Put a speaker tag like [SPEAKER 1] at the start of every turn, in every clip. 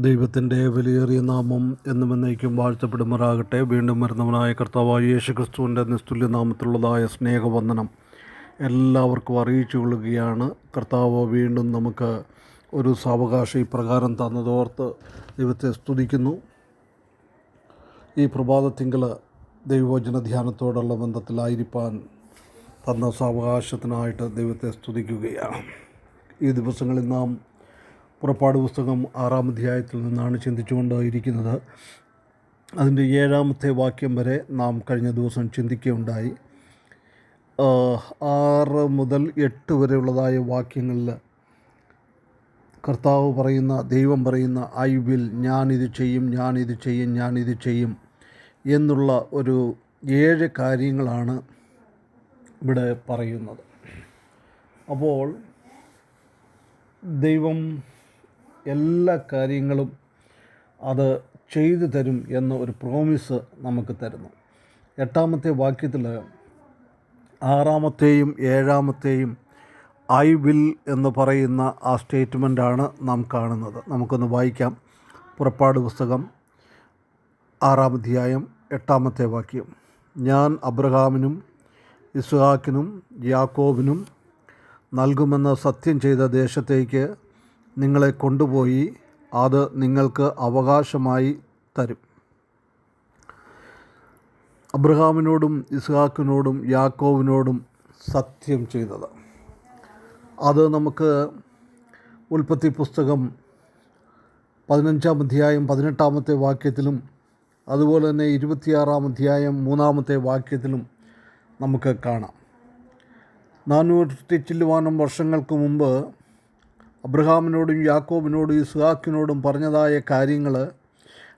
[SPEAKER 1] ദൈവത്തിന്റെ വിലയേറിയ നാമം എന്നും എന്നേക്കും വാഴ്ത്തപ്പെടുമാറാകട്ടെ. വീണ്ടും വരുന്നവനായ കർത്താവായ യേശു ക്രിസ്തുവിന്റെ നിസ്തുല്യ നാമത്തിലുള്ളതായ സ്നേഹവന്ദനം എല്ലാവർക്കും അറിയിച്ചു കൊള്ളുകയാണ്. കർത്താവ് വീണ്ടും നമുക്ക് ഒരു സാവകാശ ഇപ്രകാരം തന്നതോർത്ത് ദൈവത്തെ സ്തുതിക്കുന്നു. ഈ പ്രഭാതത്തിങ്കൾ ദൈവവചന ധ്യാനത്തോടുള്ള ബന്ധത്തിലായിരിക്കാൻ തന്ന സാവകാശത്തിനായിട്ട് ദൈവത്തെ സ്തുതിക്കുകയാണ്. ഈ ദിവസങ്ങളിൽ നാം പുറപ്പാട് പുസ്തകം ആറാം അധ്യായത്തിൽ നിന്നാണ് ചിന്തിച്ചുകൊണ്ടിരിക്കുന്നത്. അതിന്റെ ഏഴാമത്തെ വാക്യം വരെ നാം കഴിഞ്ഞ ദിവസം ചിന്തിക്കുകയുണ്ടായി. ആറ് മുതൽ എട്ട് വരെയുള്ളതായ വാക്യങ്ങളിൽ കർത്താവ് പറയുന്ന ദൈവം പറയുന്ന ഐ വിൽ ഞാനിത് ചെയ്യും ഞാനിത് ചെയ്യും ഞാനിത് ചെയ്യും എന്നുള്ള ഒരു ഏഴ് കാര്യങ്ങളാണ് ഇവിടെ പറയുന്നത്. അപ്പോൾ ദൈവം എല്ലാ കാര്യങ്ങളും അത് ചെയ്തു തരും എന്ന ഒരു പ്രോമിസ് നമുക്ക് തരുന്നു. എട്ടാമത്തെ വാക്യത്തിൽ ആറാമത്തെയും ഏഴാമത്തെയും ഐ വിൽ എന്ന് പറയുന്ന ആ സ്റ്റേറ്റ്മെന്റാണ് നാം കാണുന്നത്. നമുക്കൊന്ന് വായിക്കാം. പുറപ്പാട് പുസ്തകം ആറാം അധ്യായം എട്ടാമത്തെ വാക്യം. ഞാൻ അബ്രഹാമിനും ഇസ്ഹാക്കിനും യാക്കോബിനും നൽകുമെന്ന് സത്യം ചെയ്ത ദേശത്തേക്ക് നിങ്ങളെ കൊണ്ടുപോയി അത് നിങ്ങൾക്ക് അവകാശമായി തരും. അബ്രഹാമിനോടും ഇസ്ഹാക്കിനോടും യാക്കോവിനോടും സത്യം ചെയ്തത്. അത് നമുക്ക് ഉൽപ്പത്തി പുസ്തകം പതിനഞ്ചാം അധ്യായം പതിനെട്ടാമത്തെ വാക്യത്തിലും അതുപോലെ തന്നെ ഇരുപത്തിയാറാം അധ്യായം മൂന്നാമത്തെ വാക്യത്തിലും നമുക്ക് കാണാം. നാനൂറ്റി ചില്ലുവാനം വർഷങ്ങൾക്ക് മുമ്പ് അബ്രഹാമിനോടും യാക്കോബിനോടും ഇസ്ഹാക്കിനോടും പറഞ്ഞതായ കാര്യങ്ങൾ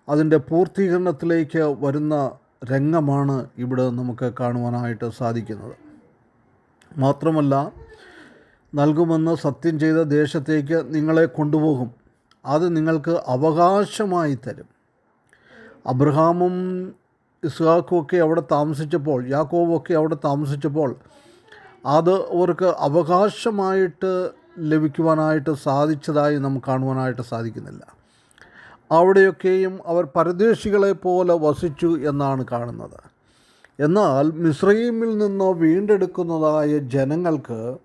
[SPEAKER 1] അതിന്റെ പൂർത്തീകരണത്തിലേക്ക് വരുന്ന രംഗമാണ് ഇവിടെ നമുക്ക് കാണുവാനായിട്ട് സാധിക്കുന്നത്. മാത്രമല്ല നൽകുമെന്ന് സത്യം ചെയ്ത ദേശത്തേക്ക് നിങ്ങളെ കൊണ്ടുപോകും. അത് നിങ്ങൾക്ക് അവകാശമായി തരും. അബ്രഹാമും ഇസ്ഹാക്കും ഒക്കെ അവിടെ താമസിച്ചപ്പോൾ യാക്കോബൊക്കെ അവിടെ താമസിച്ചപ്പോൾ അത് അവർക്ക് അവകാശമായിട്ട് ലഭിക്കുവാനായിട്ട് സാധിച്ചതായി നമുക്ക് കാണുവാനായിട്ട് സാധിക്കുന്നില്ല. അവിടെയൊക്കെയും അവർ പരദേശികളെ പോലെ വസിച്ചു എന്നാണ് കാണുന്നത്. എന്നാൽ മിശ്രീമിൽ നിന്ന് വീണ്ടെടുക്കുന്നതായ ജനങ്ങൾക്ക്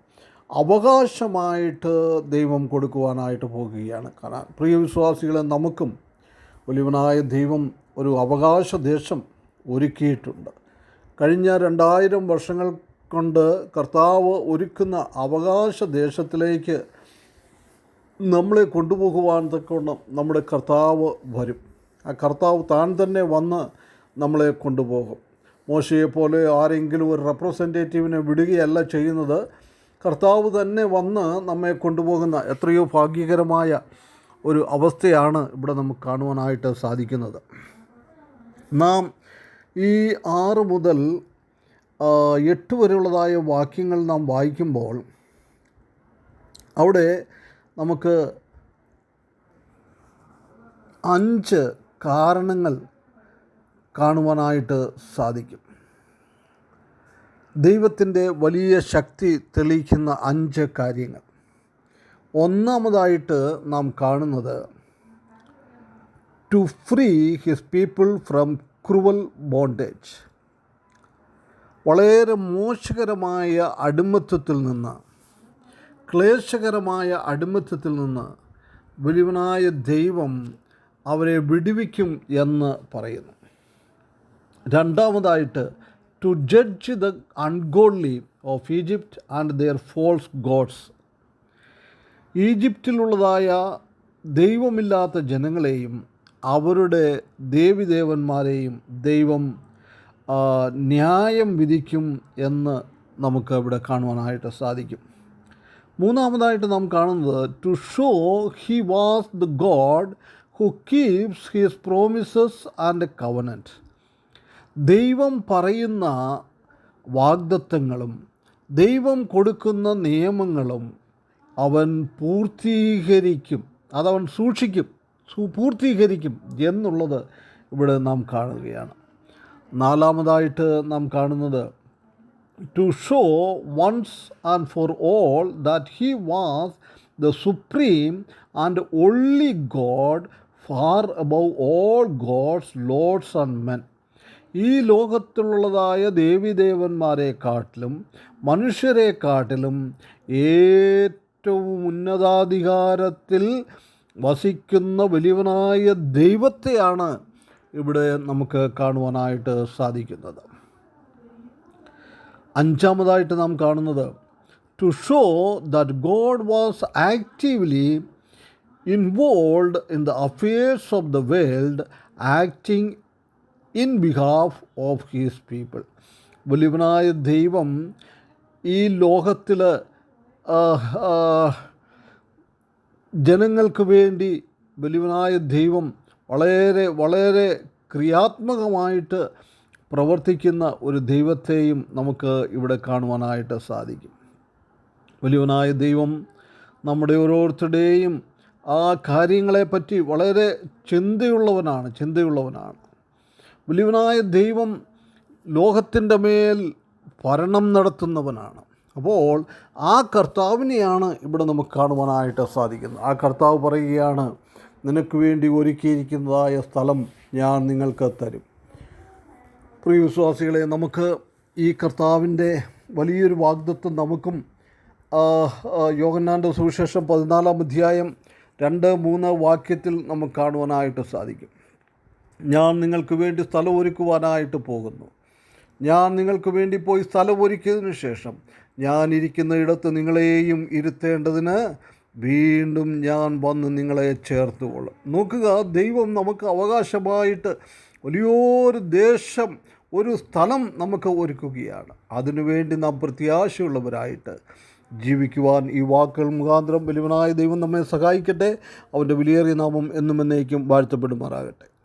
[SPEAKER 1] അവകാശമായിട്ട് ദൈവം കൊടുക്കുവാനായിട്ട് പോകുകയാണ് കാരണം പ്രിയ വിശ്വാസികളെ നമുക്കും വലിയവനായ ദൈവം ഒരു അവകാശ ദേശം ഒരുക്കിയിട്ടുണ്ട്. കഴിഞ്ഞ രണ്ടായിരം വർഷങ്ങൾ കൊണ്ട് കർത്താവ് ഒരുക്കുന്ന അവകാശ ദേശത്തിലേക്ക് നമ്മളെ കൊണ്ടുപോകുവാൻ തക്കവണ്ണം നമ്മുടെ കർത്താവ് വരും. ആ കർത്താവ് താൻ തന്നെ വന്ന് നമ്മളെ കൊണ്ടുപോകും. മോശയെപ്പോലെ ആരെങ്കിലും ഒരു റെപ്രസെന്റേറ്റീവിനെ വിടുകയല്ല ചെയ്യുന്നത് കർത്താവ് തന്നെ വന്ന് നമ്മെ കൊണ്ടുപോകുന്ന എത്രയോ ഭാഗ്യകരമായ ഒരു അവസ്ഥയാണ് ഇവിടെ നമുക്ക് കാണുവാനായിട്ട് സാധിക്കുന്നത്. നാം ഈ ആറ് മുതൽ എട്ട് വരെയുള്ളതായ വാക്യങ്ങൾ നാം വായിക്കുമ്പോൾ അവിടെ നമുക്ക് അഞ്ച് കാരണങ്ങൾ കാണുവാനായിട്ട് സാധിക്കും. ദൈവത്തിന്റെ വലിയ ശക്തി തെളിയിക്കുന്ന അഞ്ച് കാര്യങ്ങൾ. ഒന്നാമതായിട്ട് നാം കാണുന്നത് to free his people from cruel bondage വളരെ മോശകരമായ അടിമത്വത്തിൽ നിന്ന് ക്ലേശകരമായ അടിമത്വത്തിൽ നിന്ന് വലിയവനായ ദൈവം അവരെ വിടുവിക്കും എന്ന് പറയുന്നു. രണ്ടാമതായിട്ട് to judge the ungodly of Egypt and their false gods ഈജിപ്റ്റിലുള്ളതായ ദൈവമില്ലാത്ത ജനങ്ങളെയും അവരുടെ ദേവിദേവന്മാരെയും ദൈവം ന്യായം വിധിക്കും എന്ന് നമുക്ക് ഇവിടെ കാണുവാനായിട്ട് സാധിക്കും. മൂന്നാമതായിട്ട് നാം കാണുന്നത് to show he was the God who keeps his promises and covenant ദൈവം പറയുന്ന വാഗ്ദത്തങ്ങളും ദൈവം കൊടുക്കുന്ന നിയമങ്ങളും അവൻ പൂർത്തീകരിക്കും അതവൻ സൂക്ഷിക്കും പൂർത്തീകരിക്കും എന്നുള്ളത് ഇവിടെ നാം കാണുകയാണ്. നാലാമതായിട്ട് നാം കാണുന്നത് to show once and for all that he was the supreme and only God far above all gods lords and men ഈ ലോകത്തിലുള്ളതായ ദേവീദേവന്മാരെക്കാട്ടിലും മനുഷ്യരെക്കാട്ടിലും ഏറ്റവും ഉന്നതാധികാരത്തിൽ വസിക്കുന്ന വലിയവനായ ദൈവത്തെയാണ് ഇവിടെ നമുക്ക് കാണുവാനായിട്ട് സാധിക്കുന്നത്. അഞ്ചാമതായിട്ട് നാം കാണുന്നത് to show that God was actively involve in the affairs of the world acting in behalf of his people വലിയവനായ ദൈവം ഈ ലോകത്തിൽ ജനങ്ങൾക്ക് വേണ്ടി വലിയവനായ ദൈവം വളരെ വളരെ ക്രിയാത്മകമായിട്ട് പ്രവർത്തിക്കുന്ന ഒരു ദൈവത്തെയും നമുക്ക് ഇവിടെ കാണുവാനായിട്ട് സാധിക്കും. വലിയവനായ ദൈവം നമ്മുടെ ഓരോരുത്തരുടെയും ആ കാര്യങ്ങളെപ്പറ്റി വളരെ ചിന്തയുള്ളവനാണ് ചിന്തയുള്ളവനാണ്. വലിയവനായ ദൈവം ലോകത്തിന്റെ മേൽ ഭരണം നടത്തുന്നവനാണ്. അപ്പോൾ ആ കർത്താവിനെയാണ് ഇവിടെ നമുക്ക് കാണുവാനായിട്ട് സാധിക്കുന്നത്. ആ കർത്താവ് പറയുകയാണ് നിനക്ക് വേണ്ടി ഒരുക്കിയിരിക്കുന്നതായ സ്ഥലം ഞാൻ നിങ്ങൾക്ക് തരും. പ്രിയ വിശ്വാസികളെ നമുക്ക് ഈ കർത്താവിന്റെ വലിയൊരു വാഗ്ദത്വം നമുക്കും യോഗന്നാന്റെ സുവിശേഷം പതിനാലാം അധ്യായം രണ്ട് മൂന്ന് വാക്യത്തിൽ നമുക്ക് കാണുവാനായിട്ട് സാധിക്കും. ഞാൻ നിങ്ങൾക്ക് വേണ്ടി സ്ഥലം ഒരുക്കുവാനായിട്ട് പോകുന്നു. ഞാൻ നിങ്ങൾക്ക് വേണ്ടി പോയി സ്ഥലം ഒരുക്കിയതിനു ശേഷം ഞാൻ ഇരിക്കുന്ന ഇടത്ത് നിങ്ങളെയും ഇരുത്തേണ്ടതിന് വീണ്ടും ഞാൻ വന്ന് നിങ്ങളെ ചേർത്തുകൊള്ളും. നോക്കുക ദൈവം നമുക്ക് അവകാശമായിട്ട് വലിയൊരു ദേശം ഒരു സ്ഥലം നമുക്ക് ഒരുക്കുകയാണ്. അതിനുവേണ്ടി നാം പ്രത്യാശയുള്ളവരായിട്ട് ജീവിക്കുവാൻ ഈ വാക്കുകൾ മുഖാന്തരം വലിയവനായ ദൈവം നമ്മെ സഹായിക്കട്ടെ. അവന്റെ വിലയേറിയ നാമം എന്നും എന്നേക്കും വാഴ്ത്തപ്പെടുമാറാകട്ടെ.